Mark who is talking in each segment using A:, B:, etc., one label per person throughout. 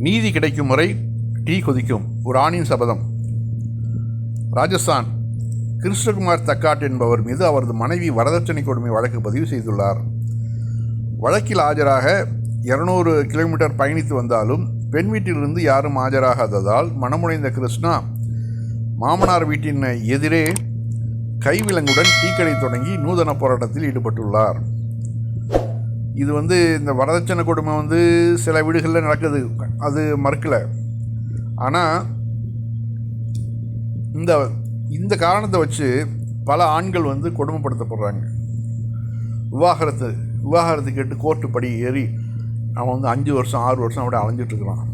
A: நீதி கிடைக்கும் வரை டீ கொதிக்கும். ஒரு ஆணின் சபதம். ராஜஸ்தான். கிருஷ்ணகுமார் தக்காட் என்பவர் மீது அவரது மனைவி வரதட்சணை கொடுமை வழக்கு பதிவு செய்துள்ளார். வழக்கில் ஆஜராக இருநூறு கிலோமீட்டர் பயணித்து வந்தாலும் பெண் வீட்டிலிருந்து யாரும் ஆஜராகாததால் மனமுடைந்த கிருஷ்ணா மாமனார் வீட்டின் எதிரே கைவிலங்குடன் டீக்கடை தொடங்கி நூதன போராட்டத்தில் ஈடுபட்டுள்ளார். இது வந்து இந்த வரதட்சணை கொடுமை வந்து சில வீடுகளில் நடக்குது. அது மறுக்கலை. ஆனால் இந்த இந்த காரணத்தை வச்சு பல ஆண்கள் வந்து கொடுமைப்படுத்தப்படுறாங்க. விவாகரத்து விவாகரத்து கேட்டு கோர்ட்டு படி ஏறி அவன் வந்து அஞ்சு வருஷம் ஆறு வருஷம் அப்படியே அலைஞ்சிட்ருக்கிறான்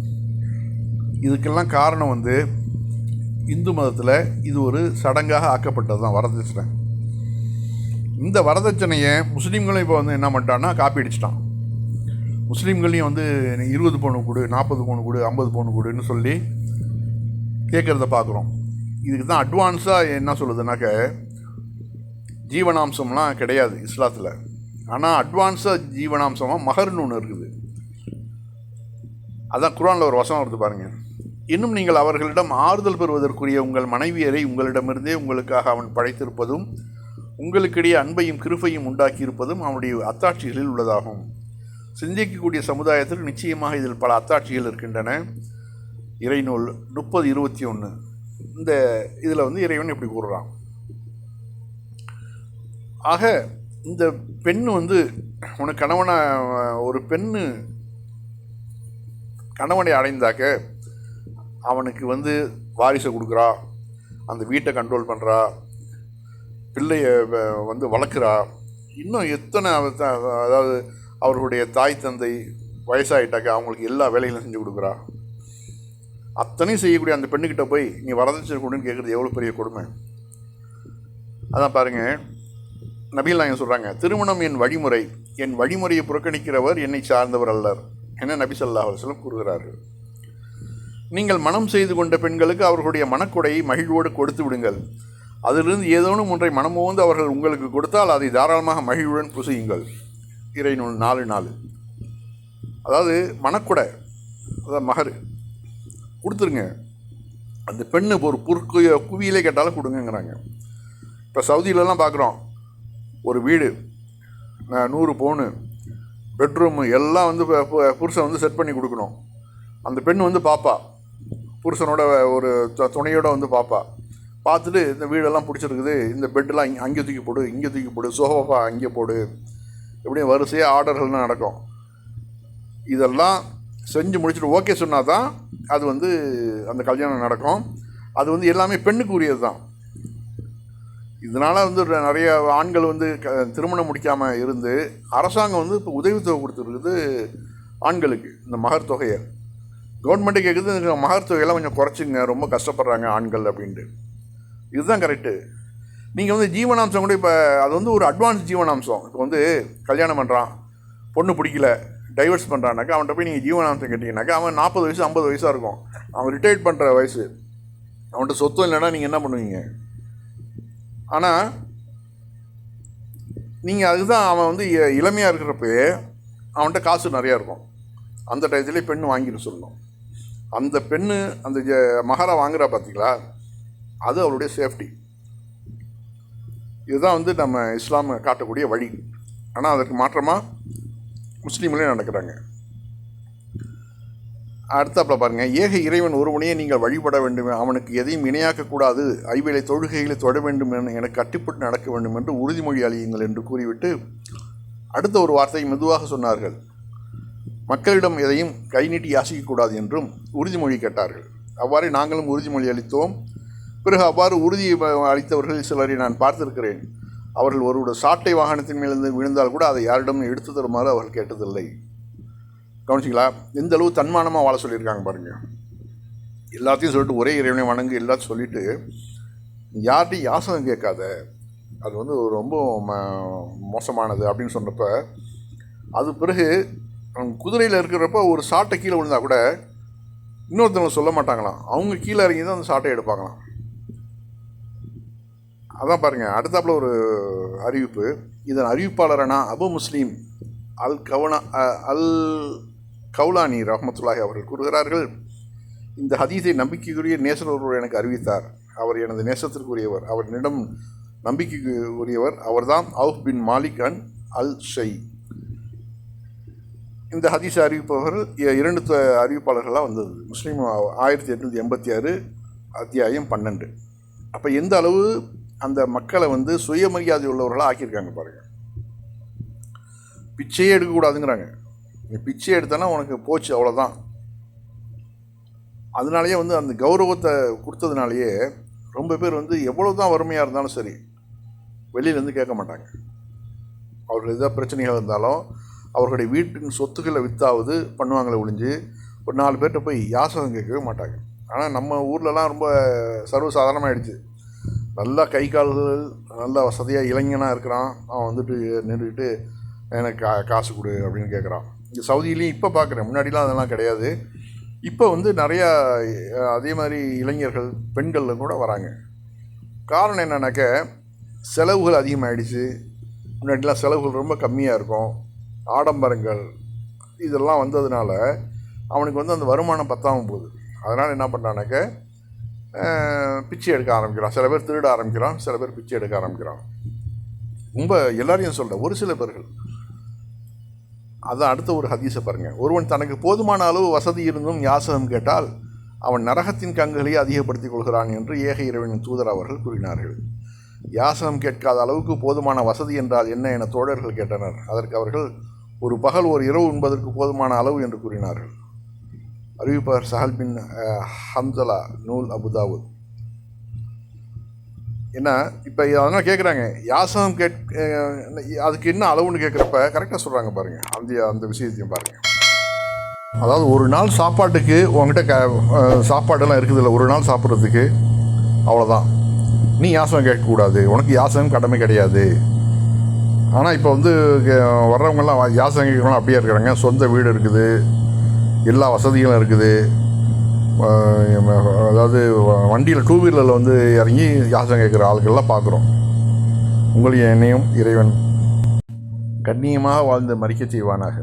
A: இதுக்கெல்லாம் காரணம் வந்து இந்து மதத்தில் இது ஒரு சடங்காக ஆக்கப்பட்டது தான் வரதட்சணை. இந்த வரதட்சணையை முஸ்லீம்களும் இப்போ வந்து என்ன பண்ணிட்டான்னா காப்பி அடிச்சிட்டான் முஸ்லீம்களையும் வந்து இருபது பவுன் கொடு நாற்பது பவுன் கொடு ஐம்பது பவுன் கொடுன்னு சொல்லி கேட்குறத பார்க்குறோம். இதுக்கு தான் அட்வான்ஸாக என்ன சொல்லுதுனாக்க ஜீவனாம்சம்லாம் கிடையாது இஸ்லாத்தில். ஆனால் அட்வான்ஸாக ஜீவனாம்சமாக மகர்னு ஒன்று இருக்குது. அதான் குரானில் ஒரு வசனம் வருது பாருங்கள் இன்னும் நீங்கள் அவர்களிடம் ஆறுதல் பெறுவதற்குரிய உங்கள் மனைவியரை உங்களிடமிருந்தே உங்களுக்காக அவன் படைத்திருப்பதும் உங்களுக்கிடையே அன்பையும் கிருப்பையும் உண்டாக்கியிருப்பதும் அவனுடைய அத்தாட்சிகளில் உள்ளதாகும். சிந்திக்கக்கூடிய சமுதாயத்தில் நிச்சயமாக இதில் பல அத்தாட்சிகள் இருக்கின்றன. இறைநூல் முப்பது இருபத்தி ஒன்று இந்த இதில் வந்து இறைவன் இப்படி கூறுறான்? ஆக இந்த பெண் வந்து உனக்கு கணவனை ஒரு பெண்ணு கணவனை அடைந்தாக்க அவனுக்கு வந்து வாரிசை கொடுக்குறா அந்த வீட்டை கண்ட்ரோல் பண்ணுறா பிள்ளையை வ- வந்து வளர்க்குறா. இன்னும் எத்தனை அதாவது அவர்களுடைய தாய் தந்தை வயசாயிட்டாக்க அவங்களுக்கு எல்லா வேலைகளும் செஞ்சு கொடுக்குறா. அத்தனையும் செய்யக்கூடிய அந்த பெண்ணுக்கிட்ட போய் நீ வரதட்சணை கொடுன்னு கேட்குறது எவ்வளோ பெரிய கொடுமை? அதான் பாருங்கள் நபிகள் நாயகம் சொல்கிறாங்க திருமணம் என் வழிமுறை என் வழிமுறையை புறக்கணிக்கிறவர் என்னை சார்ந்தவர் அல்லர். என நபி ஸல்லல்லாஹு அலைஹி கூறுகிறார்கள். நீங்கள் மனம் செய்து கொண்ட பெண்களுக்கு அவர்களுடைய மனக்கொடையை மகிழ்வோடு கொடுத்து விடுங்கள். அதிலிருந்து ஏதோனும் ஒன்றை மனமுவந்து அவர்கள் உங்களுக்கு கொடுத்தால் அதை தாராளமாக மகிழ்வுடன் புசியுங்கள். இறைநூல் நாலு நாலு அதாவது மணக்குடை அதான் மகர். கொடுத்துருங்க. அந்த பெண்ணு ஒரு புற்கு குவியிலே கேட்டாலும் கொடுங்கங்கிறாங்க. இப்போ சவுதியிலலாம் பார்க்குறோம் ஒரு வீடு நூறு பவுனு பெட்ரூமு எல்லாம் வந்து பு- புருஷன் வந்து செட் பண்ணி கொடுக்கணும். அந்த பெண் வந்து பாப்பா. புருஷனோட ஒரு துணையோடு துணையோட வந்து பாப்பா. பார்த்துட்டு இந்த வீடெல்லாம் பிடிச்சிருக்குது இந்த பெட்டெல்லாம் இங்கே அங்கே தூக்கி போடு இங்கே தூக்கி போடு சோஃபா அங்கே போடு இப்படியும் வரிசையாக ஆர்டர்கள்லாம் நடக்கும். இதெல்லாம் செஞ்சு முடிச்சுட்டு ஓகே சொன்னால் தான் அது வந்து அந்த கல்யாணம் நடக்கும். அது வந்து எல்லாமே பெண்ணுக்கு உரியது தான். இதனால் வந்து நிறைய ஆண்கள் வந்து க திருமணம் முடிக்காமல் இருந்து அரசாங்கம் வந்து இப்போ உதவித்தொகை கொடுத்துருக்குது ஆண்களுக்கு இந்த மகர் தொகையை. கவர்மெண்ட்டு கேட்குது மகர் தொகையெல்லாம் கொஞ்சம் குறைச்சிங்க ரொம்ப கஷ்டப்படுறாங்க ஆண்கள் அப்படின்ட்டு. இதுதான் கரெக்டு நீங்கள் வந்து ஜீவனாம்சம் கூட இப்போ அது வந்து ஒரு அட்வான்ஸ் ஜீவனாம்சம். இப்போ வந்து கல்யாணம் பண்ணுறான் பொண்ணு பிடிக்கல டைவர்ஸ் பண்ணுறானாக்கா அவன்கிட்ட போய் நீங்கள் ஜீவனாம்சம் கேட்டிங்கனாக்கா அவன் நாற்பது வயசு ஐம்பது வயசாக இருக்கும். அவன் ரிட்டையர்ட் பண்ணுற வயசு. அவன்கிட்ட சொத்தம் இல்லைன்னா நீங்கள் என்ன பண்ணுவீங்க? ஆனால் நீங்கள் அதுதான் அவன் வந்து இ- இளமையாக இருக்கிறப்பே அவன்கிட்ட காசு நிறையா இருக்கும். அந்த டயத்துலேயே பெண் வாங்கிட்டு சொல்லணும் அந்த பெண்ணு அந்த ஜ- மகரை வாங்குறா பார்த்தீங்களா அது அவருடைய சேஃப்டி இதுதான் வந்து நம்ம இஸ்லாம் காட்டக்கூடிய வழி. ஆனால் அதற்கு மாற்றமாக முஸ்லீம்களே நடக்கிறாங்க. அடுத்தாப்புல பாருங்கள் ஏக இறைவன் ஒருவனையே நீங்கள் வழிபட வேண்டும் அவனுக்கு எதையும் இணையாக்கக்கூடாது ஐவேளை தொழுகைகளை தொட வேண்டும் என எனக்கு கட்டுப்பட்டு நடக்க வேண்டும் என்று உறுதிமொழி அழியுங்கள் என்று கூறிவிட்டு அடுத்த ஒரு வார்த்தையை மெதுவாக சொன்னார்கள். மக்களிடம் எதையும் கை நீட்டி யாசிக்கக்கூடாது என்றும் உறுதிமொழி கேட்டார்கள். அவ்வாறே நாங்களும் உறுதிமொழி அளித்தோம். பிறகு அவ்வாறு உறுதி அளித்தவர்கள் சிலரை நான் பார்த்திருக்கிறேன். அவர்கள் ஒருவருடைய சாட்டை வாகனத்தின் மேலிருந்து விழுந்தால் கூட அதை யாரிடமும் எடுத்து தருமாறு அவர்கள் கேட்டதில்லை. கவனிச்சிங்களா? எந்த அளவு தன்மானமாக வாழ சொல்லியிருக்காங்க பாருங்க. எல்லாத்தையும் சொல்லிட்டு ஒரே இறைவனை வணங்கு எல்லாத்தையும் சொல்லிட்டு யார்கிட்டையும் யாசகம் கேட்காத அது வந்து ரொம்ப ம- மோசமானது அப்படின்னு சொன்னப்போ அது பிறகு குதிரையில் இருக்கிறப்ப ஒரு சாட்டை கீழே விழுந்தால் கூட இன்னொருத்தவங்க சொல்ல மாட்டாங்களாம். அவங்க கீழே இறங்கி தான் அந்த சாட்டை எடுப்பாங்களாம். அதான் பாருங்கள் அடுத்தாப்புல ஒரு அறிவிப்பு. இதன் அறிவிப்பாளரான அபு முஸ்லீம் அல் கவனா அ- அல் கவுலானி ரஹமத்துல்லாஹி அவர்கள் கூறுகிறார்கள் இந்த ஹதீஸை நம்பிக்கைக்குரிய நேசர் ஒருவர் எனக்கு அறிவித்தார். அவர் எனது நேசத்திற்குரியவர். அவரிடம் நம்பிக்கைக்கு உரியவர் அவர்தான் அவுஃப் பின் மாலிக் அன் அல் ஷை. இந்த ஹதீஸ் அறிவிப்பவர்கள் இ- இரண்டு அறிவிப்பாளர்களாக வந்தது. முஸ்லீம் ஆயிரத்தி எட்நூற்றி எண்பத்தி ஆறு அத்தியாயம் பன்னெண்டு. அப்போ எந்த அளவு அந்த மக்களை வந்து சுயமரியாதை உள்ளவர்களாக ஆக்கியிருக்காங்க பாருங்கள் பிச்சையே எடுக்கக்கூடாதுங்கிறாங்க. நீ பிச்சை எடுத்தனா உனக்கு போச்சு அவ்வளோதான் அதனாலேயே வந்து அந்த கௌரவத்தை கொடுத்ததுனாலேயே ரொம்ப பேர் வந்து எவ்வளோ தான் வறுமையாக இருந்தாலும் சரி வெளியிலேருந்து கேட்க மாட்டாங்க. அவர்கள் எதாவது பிரச்சனைகள் இருந்தாலும் அவர்களுடைய வீட்டின் சொத்துக்களை வித்தாவது பண்ணுவாங்களே ஒழிஞ்சு ஒரு நாலு பேர்கிட்ட போய் யாசகம் கேட்கவே மாட்டாங்க. ஆனால் நம்ம ஊர்லலாம் ரொம்ப சர்வசாதாரணமாகிடுச்சு நல்லா கை கால்கள் நல்லா வசதியாக இளைஞனாக இருக்கிறான். அவன் வந்துட்டு நின்றுக்கிட்டு எனக்கு கா காசு கொடு அப்படின்னு கேட்குறான் இங்கே சவுதியிலையும் இப்போ பார்க்குறேன் முன்னாடிலாம் அதெல்லாம் கிடையாது. இப்போ வந்து நிறையா அதே மாதிரி இளைஞர்கள் பெண்கள் கூட வராங்க. காரணம் என்னன்னாக்க செலவுகள் அதிகமாகிடுச்சு முன்னாடிலாம் செலவுகள் ரொம்ப கம்மியாக இருக்கும். ஆடம்பரங்கள் இதெல்லாம் வந்ததுனால அவனுக்கு வந்து அந்த வருமானம் பத்தாமல் போகுது. அதனால் என்ன பண்ணுறானாக்க பிச்சை எடுக்க ஆரம்பிக்கிறான். சில பேர் திருட ஆரம்பிக்கிறான் சில பேர் பிச்சை எடுக்க ஆரம்பிக்கிறான். ரொம்ப எல்லாரையும் சொல்ல ஒரு சில பேர்கள். அதான் அடுத்த ஒரு ஹதீஸை பாருங்கள் ஒருவன் தனக்கு போதுமான அளவு வசதி இருந்தும் யாசகம் கேட்டால் அவன் நரகத்தின் கங்குகளை அதிகப்படுத்திக் கொள்கிறான் என்று ஏக இறைவனின் தூதர் அவர்கள் கூறினார்கள். யாசகம் கேட்காத அளவுக்கு போதுமான வசதி என்றால் என்ன என தோழர்கள் கேட்டனர். அதற்கு அவர்கள் ஒரு பகல் ஒரு இரவு உண்பதற்கு போதுமான அளவு என்று கூறினார்கள். அறிவிப்பார் சஹல் பின் ஹம்சலா நூல் அபுதாவுத் என்ன இப்போ அதனால் கேட்குறாங்க யாசகம் கேட் அதுக்கு என்ன அளவுன்னு கேட்குறப்ப கரெக்டாக சொல்கிறாங்க பாருங்கள் அந்த அந்த விஷயத்தையும் பாருங்கள் அதாவது ஒரு நாள் சாப்பாட்டுக்கு உங்ககிட்ட க சாப்பாடெல்லாம் இருக்குதுல்ல ஒரு நாள் சாப்பிட்றதுக்கு அவ்வளோதான் நீ யாசகம் கேட்கக்கூடாது. உனக்கு யாசகம் கடமை கிடையாது. ஆனால் இப்போ வந்து கே- வர்றவங்கெல்லாம் யாசகம் கேட்குறவங்க அப்படியே இருக்கிறாங்க. சொந்த வீடு இருக்குது. எல்லா வசதிகளும் இருக்குது. அதாவது வண்டியில் டூ வீலரில் வந்து இறங்கி யாசகம் கேட்குற ஆளுக்கெல்லாம் பார்க்குறோம். உங்களையும் என்னையும் இறைவன் கண்ணியமாக வாழ்ந்து மறிக்கச் செய்வானாக.